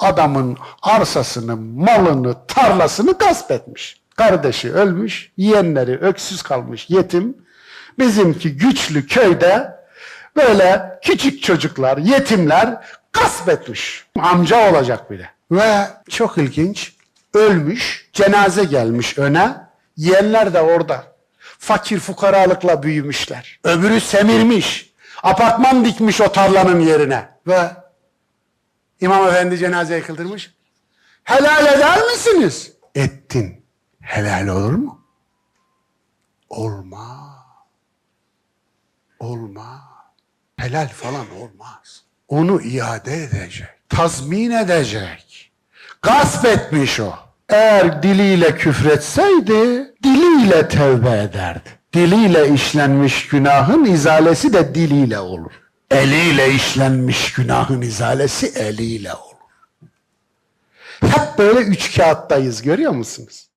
adamın arsasını, malını, tarlasını gasp etmiş. Kardeşi ölmüş, yeğenleri öksüz kalmış, yetim. Bizimki güçlü köyde böyle küçük çocuklar, yetimler gasp etmiş. Amca olacak bile. Ve çok ilginç, ölmüş, cenaze gelmiş öne, yeğenler de orada. Fakir fukaralıkla büyümüşler. Öbürü semirmiş. Apartman dikmiş o tarlanın yerine. Ve İmam Efendi cenazeyi kıldırmış. Helal eder misiniz? Ettin. Helal olur mu? Olmaz. Olmaz. Helal falan olmaz. Onu iade edecek. Tazmin edecek. Gasp etmiş o. Eğer diliyle küfretseydi, diliyle tevbe ederdi. Diliyle işlenmiş günahın izalesi de diliyle olur. Eliyle işlenmiş günahın izalesi eliyle olur. Hep böyle üç kağıttayız görüyor musunuz?